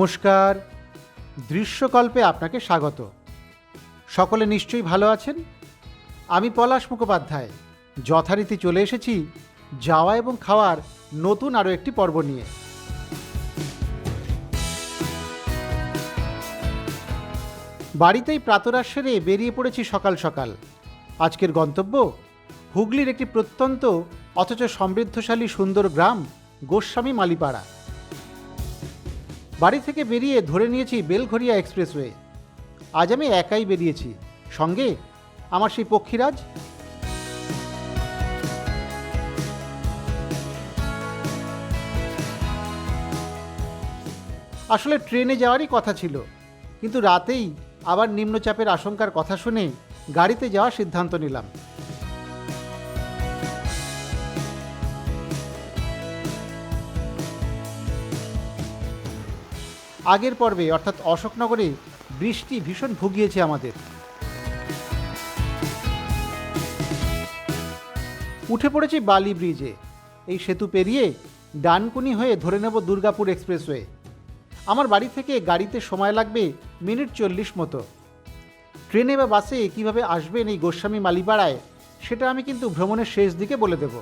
নমস্কার। দৃশ্যকল্পে আপনাকে স্বাগত। সকলে নিশ্চয়ই ভালো আছেন? আমি পলাশ মুখোপাধ্যায়। যথারীতি চলে এসেছি যাওয়া এবং খাওয়ার নতুন আরও একটি পর্ব নিয়ে। বাড়িতেই প্রাতরাশ সেরে বেরিয়ে পড়েছি সকাল সকাল। আজকের গন্তব্য হুগলির একটি প্রত্যন্ত, অথচ সমৃদ্ধশালী সুন্দর গ্রাম গোস্বামী মালিপাড়া। বাড়ি থেকে বেরিয়ে ধরে নিয়েছি বেলঘরিয়া এক্সপ্রেসওয়ে। আজ আমি একাই বেরিয়েছি। সঙ্গে আমার সেই পক্ষীরাজ। আসলে ট্রেনে যাওয়ারই কথা ছিল, কিন্তু রাতেই আবার নিম্নচাপের আশঙ্কার কথা শুনে গাড়িতে যাওয়ার সিদ্ধান্ত নিলাম। আগের পর্বে, অর্থাৎ অশোকনগরে, বৃষ্টি ভীষণ ভুগিয়েছে আমাদের। উঠে পড়েছি বালি ব্রিজে। এই সেতু পেরিয়ে ডানকুনি হয়ে ধরে নেব দুর্গাপুর এক্সপ্রেসওয়ে। আমার বাড়ি থেকে গাড়িতে সময় লাগবে মিনিট চল্লিশ মতো। ট্রেনে বা বাসে কীভাবে আসবেন এই গোস্বামী মালিপাড়ায় সেটা আমি কিন্তু ভ্রমণের শেষ দিকে বলে দেবো।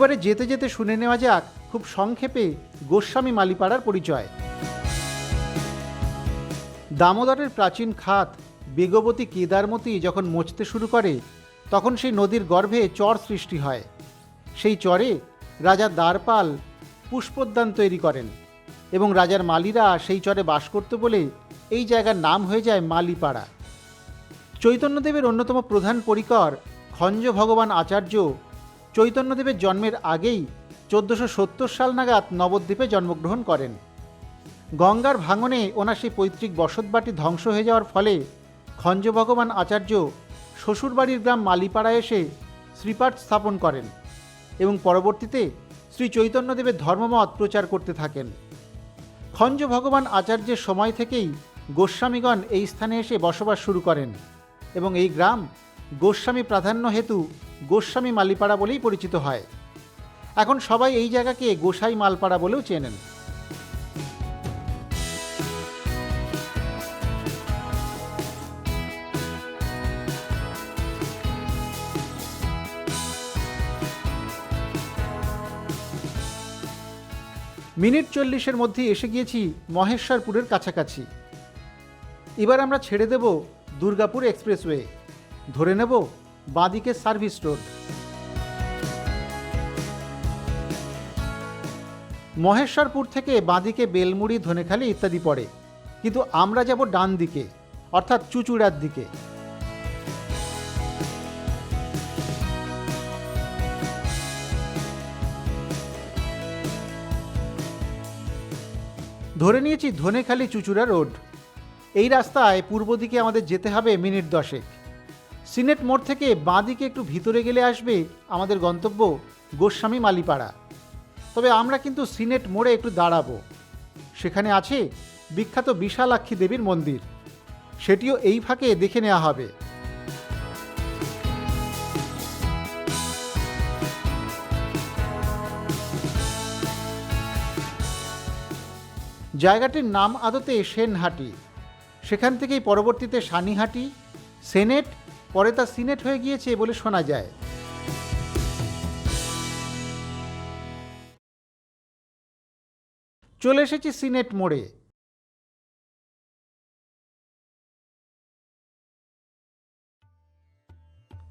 এবারে যেতে যেতে শুনে নেওয়া যাক খুব সংক্ষেপে গোস্বামী মালিপাড়ার পরিচয়। দামোদরের প্রাচীন খাত বেগবতী কেদারমতি যখন মচতে শুরু করে, তখন সেই নদীর গর্ভে চর সৃষ্টি হয়। সেই চরে রাজা দ্বারপাল পুষ্পোদ্যান তৈরি করেন এবং রাজার মালিরা সেই চরে বাস করতে বলে এই জায়গার নাম হয়ে যায় মালিপাড়া। চৈতন্যদেবের অন্যতম প্রধান পরিকর খঞ্জ ভগবান আচার্য চৈতন্যদেবের জন্মের আগেই চোদ্দোশো সত্তর সাল নাগাদ নবদ্বীপে জন্মগ্রহণ করেন। গঙ্গার ভাঙনে ওনার সেই পৈতৃক বসতবাটি ধ্বংস হয়ে যাওয়ার ফলে খঞ্জ ভগবান আচার্য শ্বশুরবাড়ির গ্রাম মালিপাড়া এসে শ্রীপাঠ স্থাপন করেন এবং পরবর্তীতে শ্রী চৈতন্যদেবের ধর্মমত প্রচার করতে থাকেন। খঞ্জ ভগবান আচার্যের সময় থেকেই গোস্বামীগণ এই স্থানে এসে বসবাস শুরু করেন এবং এই গ্রাম গোস্বামী প্রাধান্য হেতু গোস্বামী মালিপাড়া বলেই পরিচিত হয়। এখন সবাই এই জায়গাকে গোসাই মালপাড়া বলেও চেনেন। মিনিট চল্লিশের মধ্যে এসে গিয়েছি মহেশ্বরপুরের কাছাকাছি। এবার আমরা ছেড়ে দেব দুর্গাপুর এক্সপ্রেসওয়ে। ধরে নেব বাঁদিকে সার্ভিস রোড। মহেশ্বরপুর থেকে বাঁদিকে বেলমুড়ি, ধনেখালি ইত্যাদি পড়ে। কিন্তু আমরা যাব ডান দিকে, অর্থাৎ চুচুড়ার দিকে। ধরে নিয়েছি ধনেখালি চুচুড়া রোড। এই রাস্তায় পূর্ব দিকে আমাদের যেতে হবে মিনিট দশেক। সিনেট মোড় থেকে বাঁদিকে একটু ভিতরে গেলে আসবে আমাদের গন্তব্য গোস্বামী মালিপাড়া। তবে আমরা কিন্তু সিনেট মোড়ে একটু দাঁড়াবো। সেখানে আছে বিখ্যাত বিশালাক্ষী দেবীর মন্দির। সেটিও এই ফাঁকে দেখে নেওয়া হবে। জায়গাটির নাম আদতে সেনহাটি। সেখান থেকেই পরবর্তীতে সানিহাটি, সেনেট পরে তা সিনেট হয়ে গিয়েছে বলে শোনা যায়। চলে এসেছি সিনেট মোড়ে।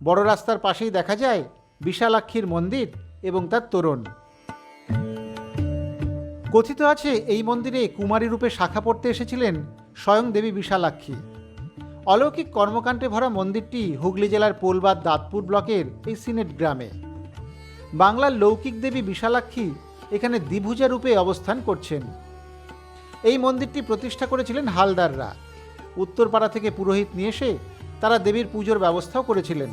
বড় রাস্তার পাশেই দেখা যায় বিশালাক্ষীর মন্দির এবং তার তোরণ। কথিত আছে, এই মন্দিরে কুমারী রূপে শাখা পড়তে এসেছিলেন স্বয়ং দেবী বিশালাক্ষী। অলৌকিক কর্মকাণ্ডে ভরা মন্দিরটি হুগলি জেলার পোলবাদ দাঁতপুর ব্লকের এই সিনেট গ্রামে। বাংলার লৌকিক দেবী বিশালাক্ষী এখানে দ্বিভুজা রূপে অবস্থান করছেন। এই মন্দিরটি প্রতিষ্ঠা করেছিলেন হালদাররা। উত্তরপাড়া থেকে পুরোহিত নিয়ে এসে তারা দেবীর পুজোর ব্যবস্থাও করেছিলেন।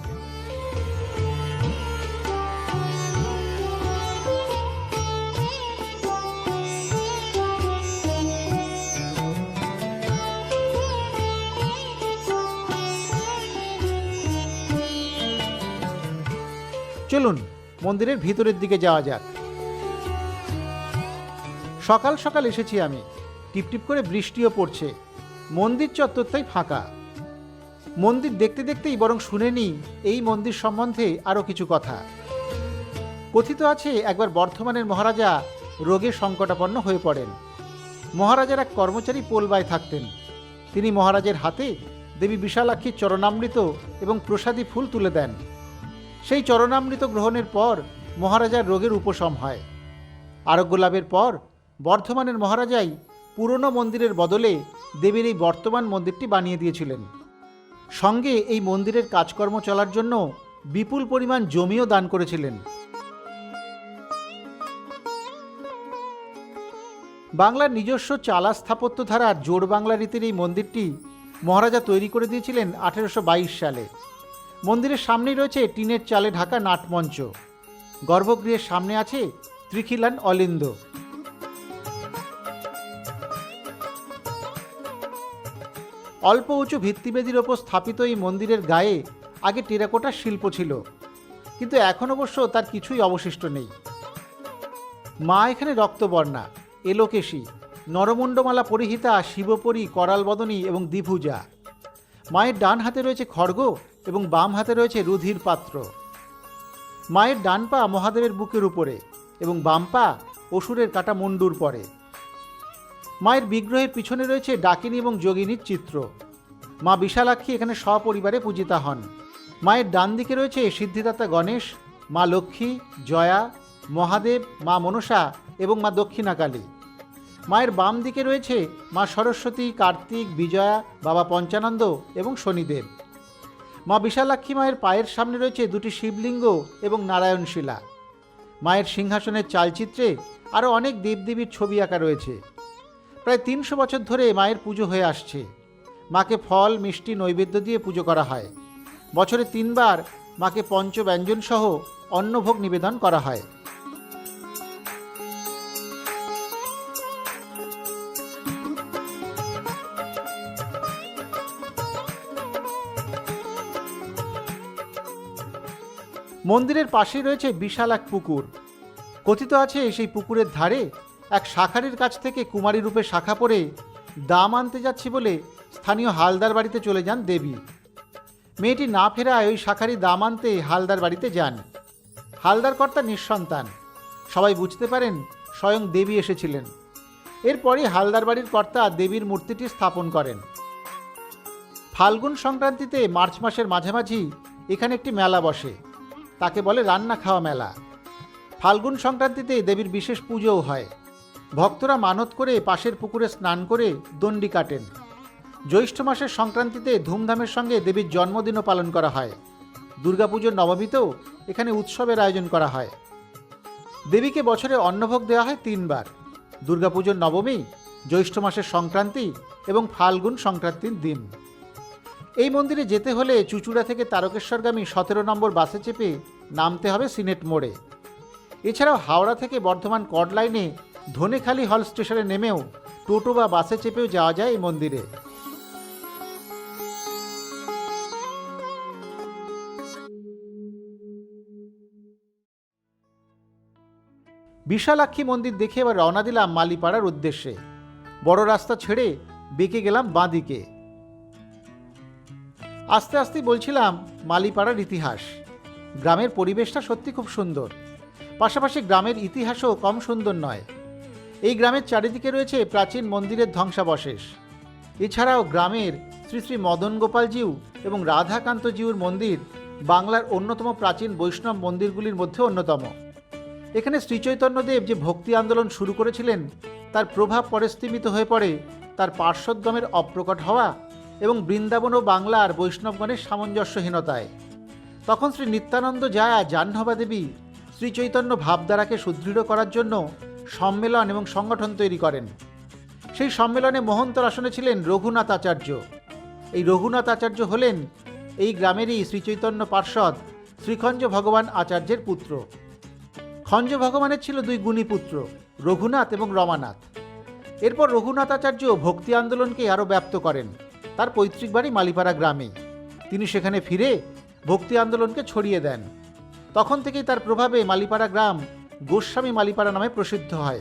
চলুন মন্দিরের ভিতরের দিকে যাওয়া যাক। সকাল সকাল এসেছি আমি। টিপটিপ করে বৃষ্টিও পড়ছে। মন্দির চত্বরটাই ফাঁকা। মন্দির দেখতে দেখতেই বরং শুনে নিই এই মন্দির সম্বন্ধে আরও কিছু কথা। কথিত আছে, একবার বর্ধমানের মহারাজা রোগে সংকটাপন্ন হয়ে পড়েন। মহারাজার এক কর্মচারী পোলবায় থাকতেন। তিনি মহারাজের হাতে দেবী বিশালাক্ষীর চরণামৃত এবং প্রসাদী ফুল তুলে দেন। সেই চরণামৃত গ্রহণের পর মহারাজার রোগের উপশম হয়। আরোগ্য লাভের পর বর্ধমানের মহারাজাই পুরনো মন্দিরের বদলে দেবীর এই বর্তমান মন্দিরটি বানিয়ে দিয়েছিলেন। সঙ্গে এই মন্দিরের কাজকর্ম চলার জন্য বিপুল পরিমাণ জমিও দান করেছিলেন। বাংলার নিজস্ব চালা স্থাপত্য ধারার জোড় বাংলা রীতির এই মন্দিরটি মহারাজা তৈরি করে দিয়েছিলেন আঠেরোশো সালে। মন্দিরের সামনেই রয়েছে টিনের চালে ঢাকা নাটমঞ্চ। গর্ভগৃহের সামনে আছে ত্রিখিলান অলিন্দ। অল্প উঁচু ভিত্তিবেদির ওপর স্থাপিত এই মন্দিরের গায়ে আগে টেরাকোটার শিল্প ছিল, কিন্তু এখন অবশ্য তার কিছুই অবশিষ্ট নেই। মা এখানে রক্তবর্ণা, এলোকেশী, নরমুণ্ডমালা পরিহিতা, শিবপরী, করালবদনী এবং দ্বিভুজা। মায়ের ডান হাতে রয়েছে খড়গ এবং বাম হাতে রয়েছে রুধির পাত্র। মায়ের ডান পা মহাদেবের বুকের উপরে এবং বাম পা অসুরের কাটা মুন্ডুর পরে। মায়ের বিগ্রহের পিছনে রয়েছে ডাকিনী এবং যোগিনীর চিত্র। মা বিশালাক্ষী এখানে সপরিবারে পূজিতা হন। মায়ের ডান দিকে রয়েছে সিদ্ধিদাতা গণেশ, মা লক্ষ্মী, জয়া, মহাদেব, মা মনসা এবং মা দক্ষিণাকালী। মায়ের বাম দিকে রয়েছে মা সরস্বতী, কার্তিক, বিজয়া, বাবা পঞ্চানন্দ এবং শনিদেব। মা বিশালাক্ষী মায়ের পায়ের সামনে রয়েছে দুটি শিবলিঙ্গ এবং নারায়ণশিলা। মায়ের সিংহাসনের চালচিত্রে আরও অনেক দেবদেবীর ছবি আঁকা রয়েছে। প্রায় তিনশো বছর ধরে মায়ের পুজো হয়ে আসছে। মাকে ফল, মিষ্টি, নৈবেদ্য দিয়ে পুজো করা হয়। বছরে তিনবার মাকে পঞ্চব্যঞ্জন সহ অন্নভোগ নিবেদন করা হয়। মন্দিরের পাশেই রয়েছে বিশাল এক পুকুর। কথিত আছে সেই পুকুরের ধারে এক শাখারির কাছ থেকে কুমারী রূপে শাখা পড়ে দাম আনতে যাচ্ছি বলে স্থানীয় হালদার বাড়িতে চলে যান দেবী। মেয়েটি না ফেরায় ওই শাখারি দাম আনতে হালদার বাড়িতে যান। হালদার কর্তা নিঃসন্তান। সবাই বুঝতে পারেন স্বয়ং দেবী এসেছিলেন। এরপরই হালদার বাড়ির কর্তা দেবীর মূর্তিটি স্থাপন করেন। ফাল্গুন সংক্রান্তিতে মার্চ মাসের মাঝামাঝি এখানে একটি মেলা বসে। তাকে বলে রান্না খাওয়া মেলা। ফাল্গুন সংক্রান্তিতে দেবীর বিশেষ পুজোও হয়। ভক্তরা মানত করে পাশের পুকুরে স্নান করে দণ্ডি কাটেন। জ্যৈষ্ঠ মাসের সংক্রান্তিতে ধুমধামের সঙ্গে দেবীর জন্মদিনও পালন করা হয়। দুর্গাপুজোর নবমীতেও এখানে উৎসবের আয়োজন করা হয়। দেবীকে বছরে অন্নভোগ দেওয়া হয় তিনবার। দুর্গাপুজোর নবমী, জ্যৈষ্ঠ মাসের সংক্রান্তি এবং ফাল্গুন সংক্রান্তির দিন। এই মন্দিরে যেতে হলে চুচুড়া থেকে তারকেশ্বরগামী সতেরো নম্বর বাসে চেপে নামতে হবে সিনেট মোড়ে। এছাড়াও হাওড়া থেকে বর্ধমান কড লাইনে ধনেখালি হল স্টেশনে নেমেও টোটো বা বাসে চেপেও যাওয়া যায় এই মন্দিরে। বিশালাক্ষী মন্দির দেখে এবার রওনা দিলাম মালিপাড়ার উদ্দেশ্যে। বড় রাস্তা ছেড়ে বেঁকে গেলাম বাঁদিকে। আস্তে আস্তে বলছিলাম, মালিপাড়ার ইতিহাস। গ্রামের পরিবেশটা সত্যি খুব সুন্দর। পাশাপাশি গ্রামের ইতিহাসও কম সুন্দর নয়। এই গ্রামের চারিদিকে রয়েছে প্রাচীন মন্দিরের ধ্বংসাবশেষ। এছাড়াও গ্রামের শ্রী শ্রী মদন গোপালজিউ এবং রাধাকান্তজিউর মন্দির বাংলার অন্যতম প্রাচীন বৈষ্ণব মন্দিরগুলির মধ্যে অন্যতম। এখানে শ্রীচৈতন্যদেব যে ভক্তি আন্দোলন শুরু করেছিলেন, তার প্রভাব পরে হয়ে পড়ে, তার পার্শ্বদগমের অপ্রকট হওয়া এবং বৃন্দাবন ও বাংলার বৈষ্ণবগণের সামঞ্জস্যহীনতায়। তখন শ্রী নিত্যানন্দ জায়া জাহ্নবা দেবী শ্রী চৈতন্য ভাবধারাকে সুদৃঢ় করার জন্য সম্মেলন এবং সংগঠন তৈরি করেন। সেই সম্মেলনে মহন্তর আসনে ছিলেন রঘুনাথ আচার্য। এই রঘুনাথ আচার্য হলেন এই গ্রামেরই শ্রীচৈতন্য পার্ষদ শ্রীখঞ্জ ভগবান আচার্যের পুত্র। খঞ্জ ভগবানের ছিল দুই গুণী পুত্র, রঘুনাথ এবং রমানাথ। এরপর রঘুনাথ আচার্য ভক্তি আন্দোলনকে আরও ব্যাপ্ত করেন। তার পৈতৃক বাড়ি মালিপাড়া গ্রামে তিনি সেখানে ফিরে ভক্তি আন্দোলনকে ছড়িয়ে দেন। তখন থেকেই তার প্রভাবে মালিপাড়া গ্রাম গোস্বামী মালিপাড়া নামে প্রসিদ্ধ হয়।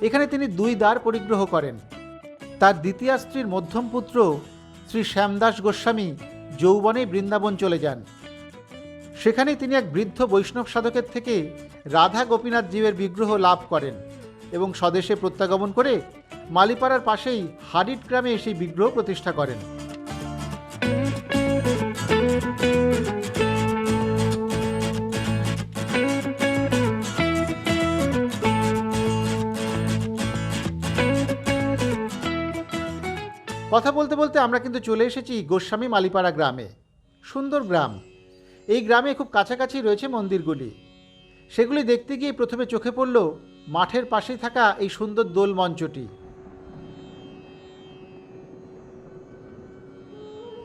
এখানে তিনি দুই দ্বার পরিগ্রহ করেন। তার দ্বিতীয় স্ত্রীর মধ্যম পুত্র শ্রী শ্যামদাস গোস্বামী যৌবনে বৃন্দাবন চলে যান। সেখানেই তিনি এক বৃদ্ধ বৈষ্ণব সাধকের থেকে রাধা গোপীনাথ জীবের বিগ্রহ লাভ করেন এবং স্বদেশে প্রত্যাগমন করে মালিপাড়ার পাশেই হাডিট গ্রামে সেই বিগ্রহ প্রতিষ্ঠা করেন। কথা বলতে বলতে আমরা কিন্তু চলে এসেছি গোস্বামী মালিপাড়া গ্রামে। সুন্দর গ্রাম। এই গ্রামে খুব কাছাকাছি রয়েছে মন্দিরগুলি। সেগুলি দেখতে গিয়ে প্রথমে চোখে পড়ল মাঠের পাশেই থাকা এই সুন্দর দোল মঞ্চটি।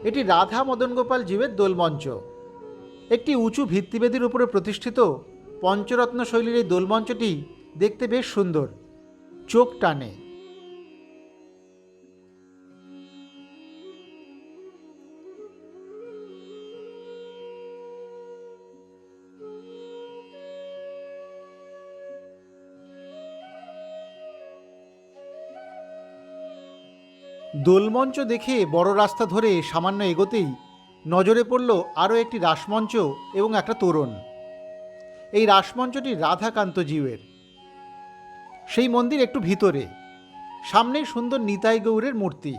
এটি রাধা মদন গোপাল জীবের দোলমঞ্চ। একটি উঁচু ভিত্তিবেদির উপরে প্রতিষ্ঠিত পঞ্চরত্ন শৈলীর এই দোলমঞ্চটি দেখতে বেশ সুন্দর। চোখ টানে। দোলমঞ্চ দেখে বড় রাস্তা ধরে সামান্য এগোতেই নজরে পড়ল আরও একটি রাসমঞ্চ এবং একটা তোরণ। এই রাসমঞ্চটি রাধাকান্ত জীবের সেই মন্দির একটু ভিতরে। সামনেই সুন্দর নিতাই গৌরের মূর্তি।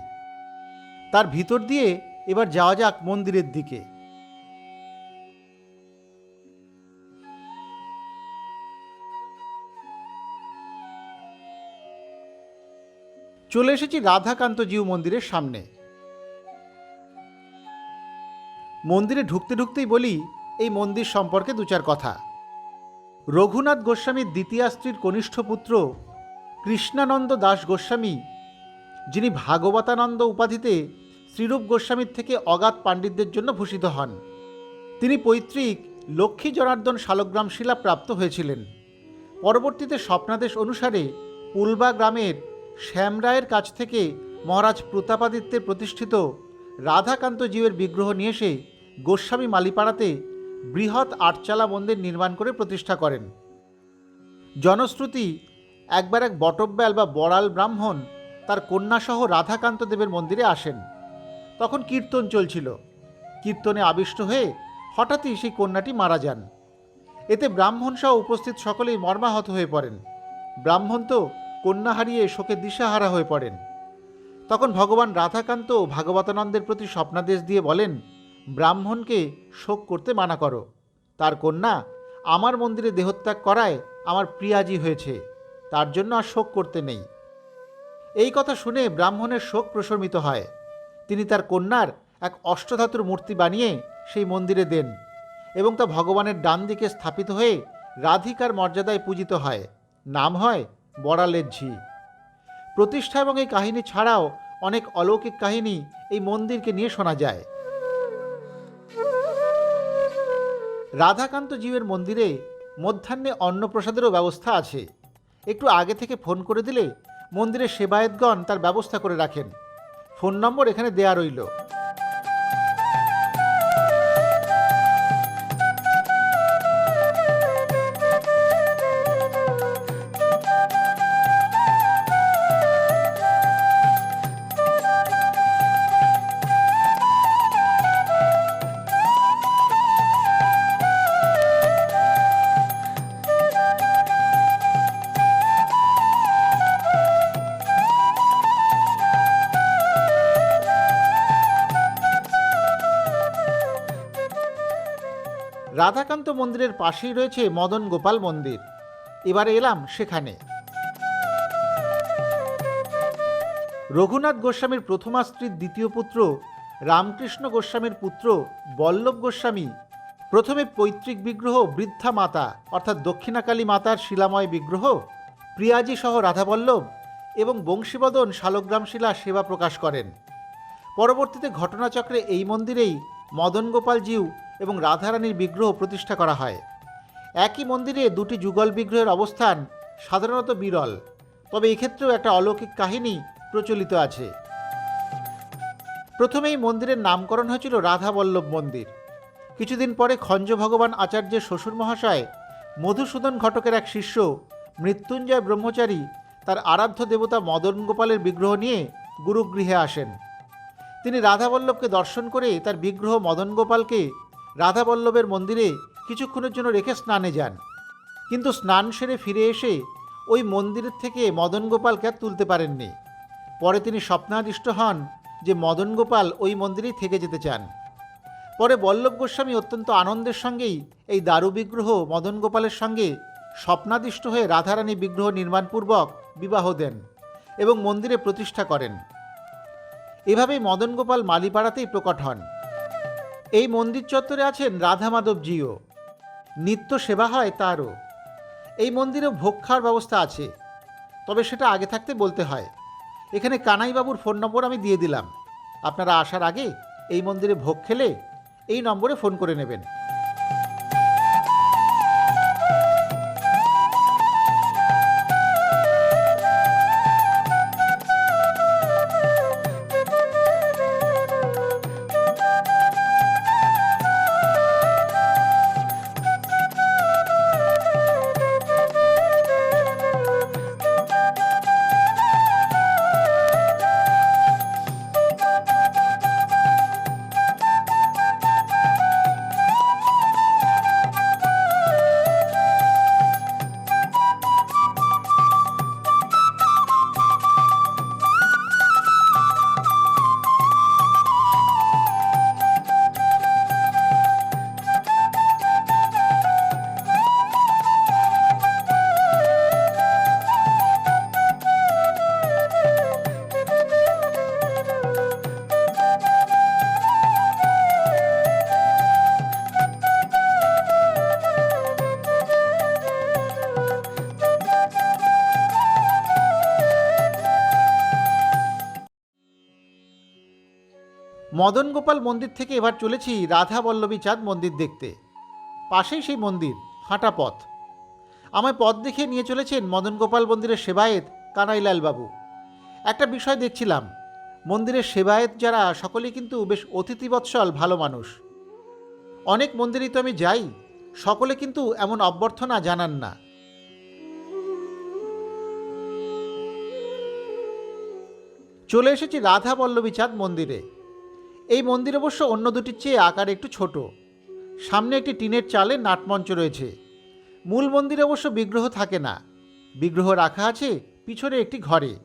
তার ভিতর দিয়ে এবার যাওয়া যাক মন্দিরের দিকে। চলে এসেছি রাধাকান্ত জিউ মন্দিরের সামনে। মন্দিরে ঢুকতে ঢুকতেই বলি, এই মন্দির সম্পর্কে দু চার কথা। রঘুনাথ গোস্বামীর দ্বিতীয় স্ত্রীর কনিষ্ঠ পুত্র কৃষ্ণানন্দ দাস গোস্বামী, যিনি ভাগবতানন্দ উপাধিতে শ্রীরূপ গোস্বামীর থেকে অগাধ পাণ্ডিত্যের জন্য ভূষিত হন। তিনি পৈতৃক লক্ষ্মী জনার্দন শালগ্রাম শিলা প্রাপ্ত হয়েছিলেন। পরবর্তীতে স্বপ্নাদেশ অনুসারে পুলবা গ্রামের শ্যামরায়ের কাছ থেকে মহারাজ প্রতাপাদিত্যের প্রতিষ্ঠিত রাধাকান্ত জীবের বিগ্রহ নিয়ে এসে গোস্বামী মালিপাড়াতে বৃহৎ আটচালা মন্দির নির্মাণ করে প্রতিষ্ঠা করেন। জনশ্রুতি, একবার এক বটব্যাল বা বড়াল ব্রাহ্মণ তার কন্যাসহ রাধাকান্ত দেবের মন্দিরে আসেন। তখন কীর্তন চলছিল। কীর্তনে আবিষ্ট হয়ে হঠাৎই সেই কন্যাটি মারা যান। এতে ব্রাহ্মণ সহ উপস্থিত সকলেই মর্মাহত হয়ে পড়েন। ব্রাহ্মণ তো কন্যা হারিয়ে শোকে দিশাহারা হয়ে পড়েন। তখন ভগবান রাধাকান্ত ভাগবতানন্দের প্রতি স্বপ্নাদেশ দিয়ে বলেন, ব্রাহ্মণকে শোক করতে মানা করো। তার কন্যা আমার মন্দিরে দেহত্যাগ করায় আমার প্রিয়াজি হয়েছে। তার জন্য আর শোক করতে নেই। এই কথা শুনে ব্রাহ্মণের শোক প্রশমিত হয়। তিনি তার কন্যার এক অষ্টধাতুর মূর্তি বানিয়ে সেই মন্দিরে দেন এবং তা ভগবানের ডান দিকে স্থাপিত হয়ে রাধিকার মর্যাদায় পূজিত হয়। নাম হয় বড়ালের ঝি। প্রতিষ্ঠা এবং এই কাহিনী ছাড়াও অনেক অলৌকিক কাহিনী এই মন্দিরকে নিয়ে শোনা যায়। রাধাকান্ত জীবের মন্দিরে মধ্যাহ্নে অন্নপ্রসাদেরও ব্যবস্থা আছে। একটু আগে থেকে ফোন করে দিলে মন্দিরের সেবায়তগণ তার ব্যবস্থা করে রাখেন। ফোন নম্বর এখানে দেয়া রইল। রাধাকান্ত মন্দিরের পাশেই রয়েছে মদন গোপাল মন্দির। এবারে এলাম সেখানে। রঘুনাথ গোস্বামীর প্রথমা স্ত্রীর দ্বিতীয় পুত্র, রামকৃষ্ণ গোস্বামীর পুত্র বল্লভ গোস্বামী, প্রথমে পৈতৃক বিগ্রহ বৃদ্ধা মাতা, অর্থাৎ দক্ষিণাকালী মাতার শিলাময় বিগ্রহ, প্রিয়াজি সহ রাধাবল্লভ এবং বংশীবদন শালগ্রাম শিলা সেবা প্রকাশ করেন। পরবর্তীতে ঘটনাচক্রে এই মন্দিরেই মদন গোপাল জিউ এবং রাধারানীর বিগ্রহ প্রতিষ্ঠা করা হয়। একই মন্দিরে দুটি যুগল বিগ্রহের অবস্থান সাধারণত বিরল, তবে এক্ষেত্রেও একটা অলৌকিক কাহিনী প্রচলিত আছে। প্রথমেই মন্দিরের নামকরণ হয়েছিল রাধাবল্লভ মন্দির। কিছুদিন পরে খঞ্জ ভগবান আচার্যের শ্বশুর মহাশয় মধুসূদন ঘটকের এক শিষ্য মৃত্যুঞ্জয় ব্রহ্মচারী তার আরাধ্য দেবতা মদন গোপালের বিগ্রহ নিয়ে গুরুগৃহে আসেন। তিনি রাধাবল্লভকে দর্শন করে তার বিগ্রহ মদন গোপালকে রাধাবল্লভের মন্দিরে কিছুক্ষণের জন্য রেখে স্নানে যান। কিন্তু স্নান সেরে ফিরে এসে ওই মন্দিরের থেকে মদন গোপালকে আর তুলতে পারেননি। পরে তিনি স্বপ্নাদিষ্ট হন যে মদন গোপাল ওই মন্দিরেই থেকে যেতে চান। পরে বল্লভ গোস্বামী অত্যন্ত আনন্দের সঙ্গেই এই দারু বিগ্রহ মদন গোপালের সঙ্গে স্বপ্নাদিষ্ট হয়ে রাধারানী বিগ্রহ নির্মাণপূর্বক বিবাহ দেন এবং মন্দিরে প্রতিষ্ঠা করেন। এভাবেই মদন গোপাল মালিপাড়াতেই প্রকট হন। এই মন্দির চত্বরে আছেন রাধা মাধবজিও নিত্য সেবা হয় তারও। এই মন্দিরেও ভোগ খাওয়ার ব্যবস্থা আছে। তবে সেটা আগে থাকতে বলতে হয়। এখানে কানাইবাবুর ফোন নম্বর আমি দিয়ে দিলাম। আপনারা আসার আগে এই মন্দিরে ভোগ খেলে এই নম্বরে ফোন করে নেবেন। মদন গোপাল মন্দির থেকে এবার চলেছি রাধা বল্লভী চাঁদ মন্দির দেখতে। পাশেই সেই মন্দির, হাঁটা পথ। আমায় পথ দেখে নিয়ে চলেছেন মদন গোপাল মন্দিরের সেবায়েত কানাইলাল বাবু একটা বিষয় দেখছিলাম, মন্দিরের সেবায়েত যারা, সকলেই কিন্তু বেশ অতিথিবৎসল, ভালো মানুষ। অনেক মন্দিরেই তো আমি যাই, সকলে কিন্তু এমন অভ্যর্থনা জানান না। চলে এসেছি রাধা বল্লভী চাঁদ মন্দিরে। এই মন্দির অবশ্য অন্য দুটির চেয়ে আকার একটু ছোট। সামনে একটি টিনের চালে নাটমঞ্চ রয়েছে। মূল মন্দিরে অবশ্য বিগ্রহ থাকে না। বিগ্রহ রাখা আছে পিছনে একটি ঘরে।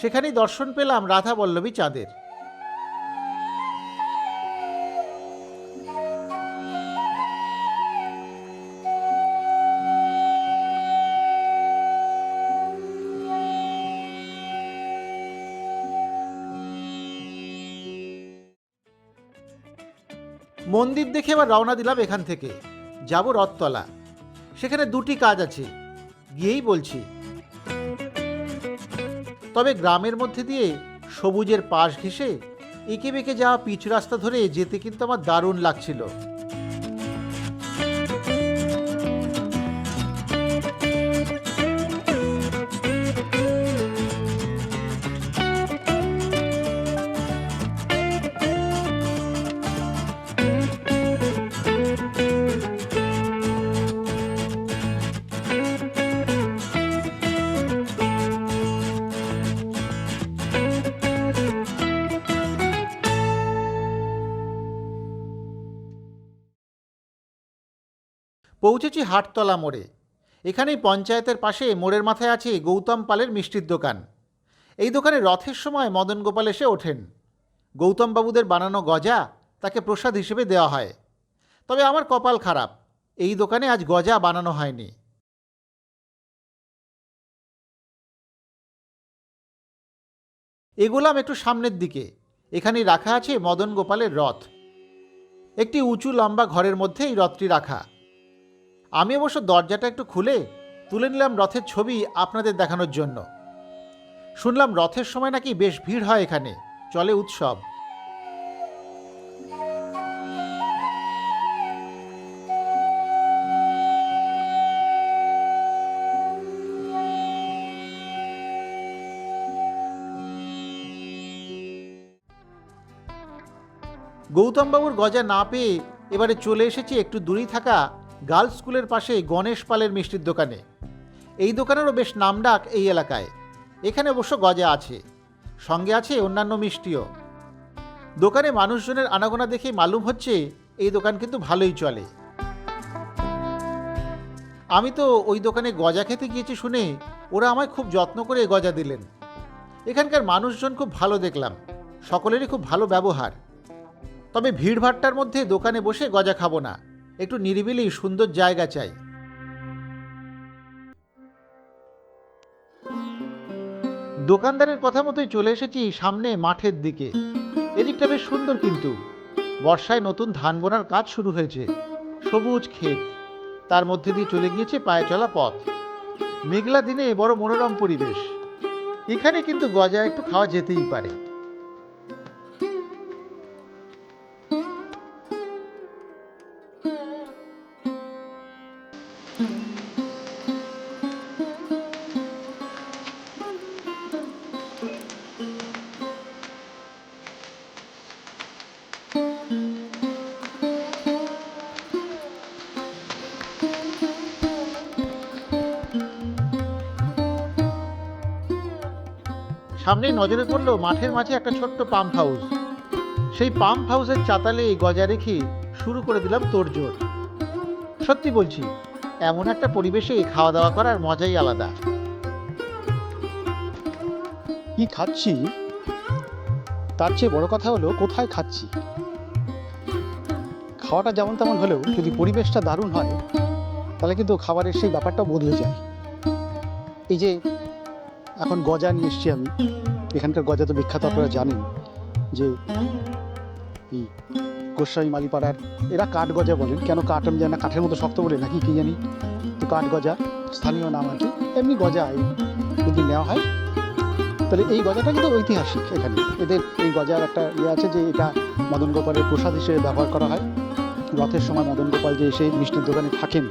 সেখানেই দর্শন পেলাম রাধা বল্লভী চাঁদের। মন্দির দেখে এবার রওনা দিলাম এখান থেকে। যাব রথতলা। সেখানে দুটি কাজ আছে। গিয়েই বলছি। তবে গ্রামের মধ্যে দিয়ে সবুজের পাশ ঘেঁষে এঁকে বেঁকে যাওয়া পিচ রাস্তা ধরে যেতে কিন্তু আমার দারুণ লাগছিল। পৌঁছেছি হাটতলা মোড়ে। এখানেই পঞ্চায়েতের পাশে মোড়ের মাথায় আছে গৌতম পালের মিষ্টির দোকান। এই দোকানে রথের সময় মদন গোপাল এসে ওঠেন। গৌতম বাবুদের বানানো গজা তাকে প্রসাদ হিসেবে দেওয়া হয়। তবে আমার কপাল খারাপ। এই দোকানে আজ গজা বানানো হয়নি। এগোলাম একটু সামনের দিকে। এখানে রাখা আছে মদন গোপালের রথ। একটি উঁচু লম্বা ঘরের মধ্যে এই রথটি রাখা। আমি অবশ্য দরজাটা একটু খুলে তুলে নিলাম রথের ছবি আপনাদের দেখানোর জন্য। শুনলাম রথের সময় নাকি বেশ ভিড় হয় এখানে। চলে উৎসব। গৌতমবাবুর গজা না পেয়ে এবারে চলে এসেছি একটু দূরেই থাকা গার্লস স্কুলের পাশে গণেশ পালের মিষ্টির দোকানে। এই দোকানেরও বেশ নামডাক এই এলাকায়। এখানে অবশ্য গজা আছে। সঙ্গে আছে অন্যান্য মিষ্টিও। দোকানে মানুষজনের আনাগোনা দেখে মালুম হচ্ছে, এই দোকান কিন্তু ভালোই চলে। আমি তো ওই দোকানে গজা খেতে গিয়েছি শুনে ওরা আমায় খুব যত্ন করে গজা দিলেন। এখানকার মানুষজন খুব ভালো দেখলাম। সকলেরই খুব ভালো ব্যবহার। তবে ভিড়ভাট্টার মধ্যে দোকানে বসে গজা খাব না। একটু নিরিবিলি, সুন্দর জায়গা চাই। দোকানদারের কথা মতোই চলে এসেছি সামনে মাঠের দিকে। এদিকটা বেশ সুন্দর কিন্তু। বর্ষায় নতুন ধান বোনার কাজ শুরু হয়েছে। সবুজ ক্ষেত। তার মধ্যে দিয়ে চলে গিয়েছে পায়ে চলা পথ। মেঘলা দিনে বড় মনোরম পরিবেশ। এখানে কিন্তু গজা একটু খাওয়া যেতেই পারে। সামনেই নজরে পড়ল মাঠের মাঝে একটা ছোট্ট পাম্প হাউস সেই পাম্প হাউসের চাতালে গজা রেখে শুরু করে দিলাম তোড়জোড় সত্যি বলছি, এমন একটা পরিবেশে খাওয়া দাওয়া করার মজাই আলাদা। কি খাচ্ছি? তার চেয়ে বড় কথা হলো, কোথায় খাচ্ছি? খাওয়াটা যেমন তেমন হলেও যদি পরিবেশটা দারুণ হয়, তাহলে কিন্তু খাবারের সেই ব্যাপারটা বদলে যায়। এই যে এখন গজা নিয়ে এসছি আমি। এখানকার গজা তো বিখ্যাত, আপনারা জানেন যে গোস্বামী মালিপাড়ার, এরা কাঠ গজা বলেন। কেন কাঠ আমি জানি না, কাঠের মতো শক্ত বলে নাকি, কি জানি? তো কাঠ গজা, স্থানীয় নাম আর কি এমনি গজা যদি নেওয়া হয়, তাহলে এই গজাটা কিন্তু ঐতিহাসিক এখানে। এদের এই গজার একটা ইয়ে আছে যে এটা মদন গোপালের প্রসাদ হিসেবে ব্যবহার করা হয়। রথের সময় মদন গোপাল যে সেই মিষ্টির দোকানে থাকেন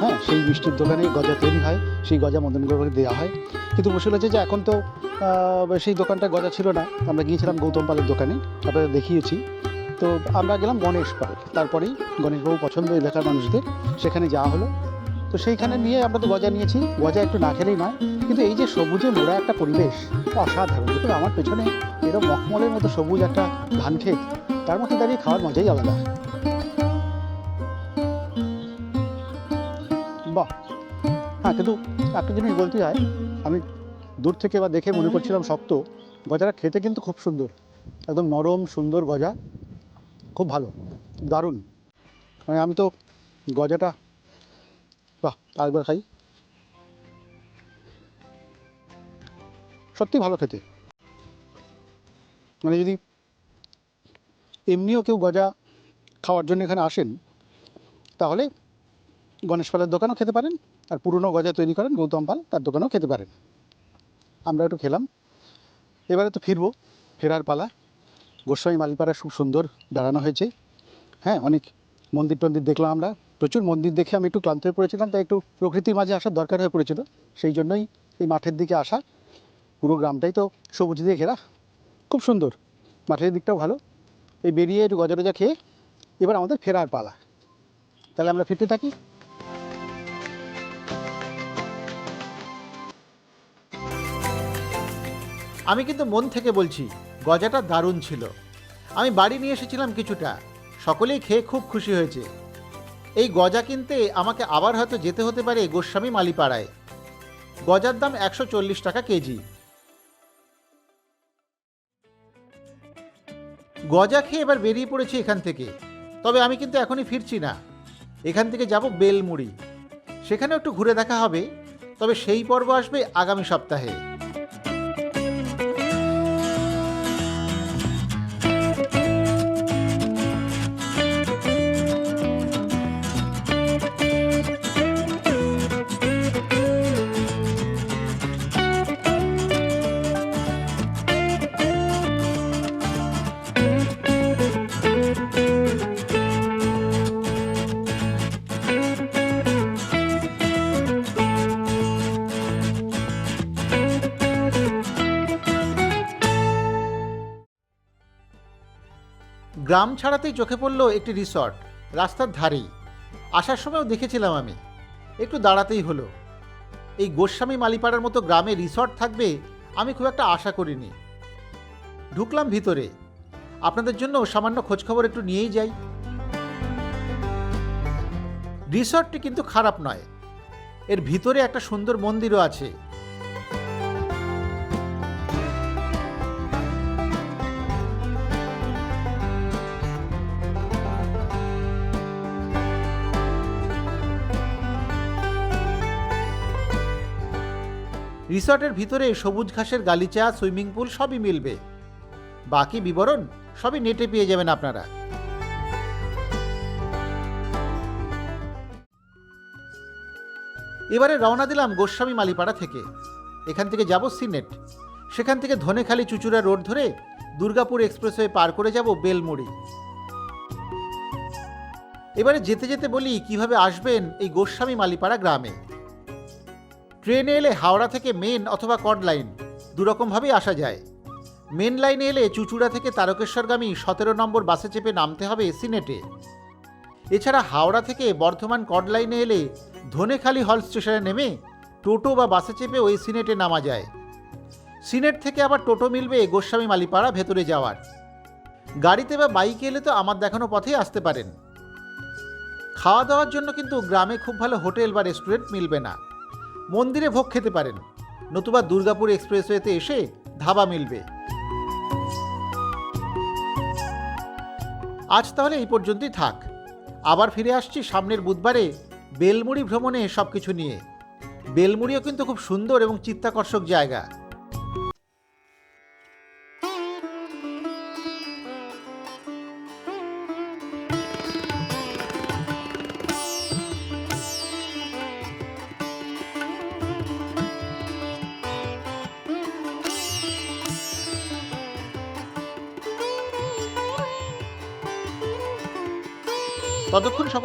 হ্যাঁ সেই মিষ্টির দোকানে গজা তৈরি হয়, সেই গজা মদন দেওয়া হয়। কিন্তু মুশকিল হচ্ছে যে এখন তো সেই দোকানটা গজা ছিল না, আমরা গিয়েছিলাম গৌতম পালের দোকানে, আপনাদের দেখিয়েছি। তো আমরা গেলাম গণেশ পাল, তারপরেই গণেশবাবু পছন্দ এলাকার মানুষদের, সেখানে যাওয়া হলো। তো সেইখানে নিয়ে আমরা তো গজা নিয়েছি, গজা একটু না খেলেই নয়, কিন্তু এই যে সবুজে মোড়া একটা পরিবেশ, অসাধারণ দেখুন আমার পেছনে এরকম মখমলের মতো সবুজ একটা ধান ক্ষেত তার মধ্যে দাঁড়িয়ে খাওয়ার মজাই আলাদা। বাহ। হ্যাঁ কিন্তু একটা জিনিস বলতে হয় আমি দূর থেকে বা দেখে মনে করছিলাম শক্ত, গজাটা খেতে কিন্তু খুব সুন্দর, একদম নরম, সুন্দর গজা, খুব ভালো, দারুণ। মানে আমি তো গজাটা, বাহ, আরেকবার খাই। সত্যি ভালো খেতে। মানে যদি এমনিও কেউ গজা খাওয়ার জন্য এখানে আসেন, তাহলে গণেশ পালের দোকানও খেতে পারেন, আর পুরনো গজা তৈরি করেন গৌতম পাল, তার দোকানেও খেতে পারেন। আমরা একটু খেলাম। এবারে তো ফিরবো, ফেরার পালা। গোস্বামী মালিপাড়া খুব সুন্দর দাঁড়ানো হয়েছে। হ্যাঁ অনেক মন্দির টন্দির দেখলাম আমরা। প্রচুর মন্দির দেখে আমি একটু ক্লান্ত হয়ে পড়েছিলাম, তাই একটু প্রকৃতির মাঝে আসার দরকার হয়ে পড়েছিল। সেই জন্যই এই মাঠের দিকে আসা। পুরো গ্রামটাই তো সবুজ দিয়ে ঘেরা। খুব সুন্দর। মাঠের দিকটাও ভালো। এই বেরিয়ে একটু গজা টজা খেয়ে এবার আমাদের ফেরার পালা। তাহলে আমরা ফিরতে থাকি। আমি কিন্তু মন থেকে বলছি, গজাটা দারুণ ছিল। আমি বাড়ি নিয়ে এসেছিলাম কিছুটা। সকলেই খেয়ে খুব খুশি হয়েছে। এই গজা কিনতে আমাকে আবার হয়তো যেতে হতে পারে গোস্বামী মালিপাড়ায়। গজার দাম একশো চল্লিশ টাকা কেজি। গজা খেয়ে এবার বেরিয়ে পড়েছি এখান থেকে। তবে আমি কিন্তু এখনই ফিরছি না। এখান থেকে যাব বেলমুড়ি। সেখানেও একটু ঘুরে দেখা হবে। তবে সেই পর্ব আসবে আগামী সপ্তাহে। গ্রাম ছাড়াতেই চোখে পড়ল একটি রিসর্ট, রাস্তার ধারেই। আসার সময়ও দেখেছিলাম আমি। একটু দাঁড়াতেই হলো। এই গোস্বামী মালিপাড়ার মতো গ্রামে রিসর্ট থাকবে আমি খুব একটা আশা করিনি। ঢুকলাম ভিতরে। আপনাদের জন্য সামান্য খোঁজখবর একটু নিয়েই যাই। রিসর্টটি কিন্তু খারাপ নয়। এর ভিতরে একটা সুন্দর মন্দিরও আছে। রিসর্টের ভিতরে সবুজ ঘাসের গালিচা, সুইমিং পুল সবই মিলবে। বাকি বিবরণ সবই নেটে পেয়ে যাবেন আপনারা। এবারে রওনা দিলাম গোস্বামী মালিপাড়া থেকে। এখান থেকে যাব সিনেট। সেখান থেকে ধনেখালি চুচুড়া রোড ধরে দুর্গাপুর এক্সপ্রেসওয়ে পার করে যাব বেলমুড়ি। এবারে যেতে যেতে বলি, কীভাবে আসবেন এই গোস্বামী মালিপাড়া গ্রামে? ট্রেনে এলে হাওড়া থেকে মেন অথবা কড লাইন, দুরকমভাবেই আসা যায়। মেন লাইনে এলে চুচুড়া থেকে তারকেশ্বরগামী সতেরো নম্বর বাসে চেপে নামতে হবে সিনেটে। এছাড়া হাওড়া থেকে বর্ধমান কড লাইনে এলে ধনেখালি হল স্টেশনে নেমে টোটো বা বাসে চেপে ওই সিনেটে নামা যায়। সিনেট থেকে আবার টোটো মিলবে গোস্বামী মালিপাড়া ভেতরে যাওয়ার। গাড়িতে বা বাইকে এলে তো আমার দেখানো পথেই আসতে পারেন। খাওয়া দাওয়ার জন্য কিন্তু গ্রামে খুব ভালো হোটেল বা রেস্টুরেন্ট মিলবে না। মন্দিরে ভোগ খেতে পারেন। নতুবা দুর্গাপুর এক্সপ্রেসওয়েতে এসে ধাবা মিলবে। আজ তাহলে এই পর্যন্তই থাক। আবার ফিরে আসছি সামনের বুধবারে বেলমুড়ি ভ্রমণে সব কিছু নিয়ে। বেলমুড়িও কিন্তু খুব সুন্দর এবং চিত্তাকর্ষক জায়গা।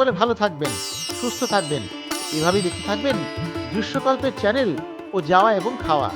সকলে ভালো থাকবেন সুস্থ থাকবেন। এভাবেই দেখতে থাকবেন দৃশ্যকল্পের চ্যানেল ও যাওয়া এবং খাওয়া।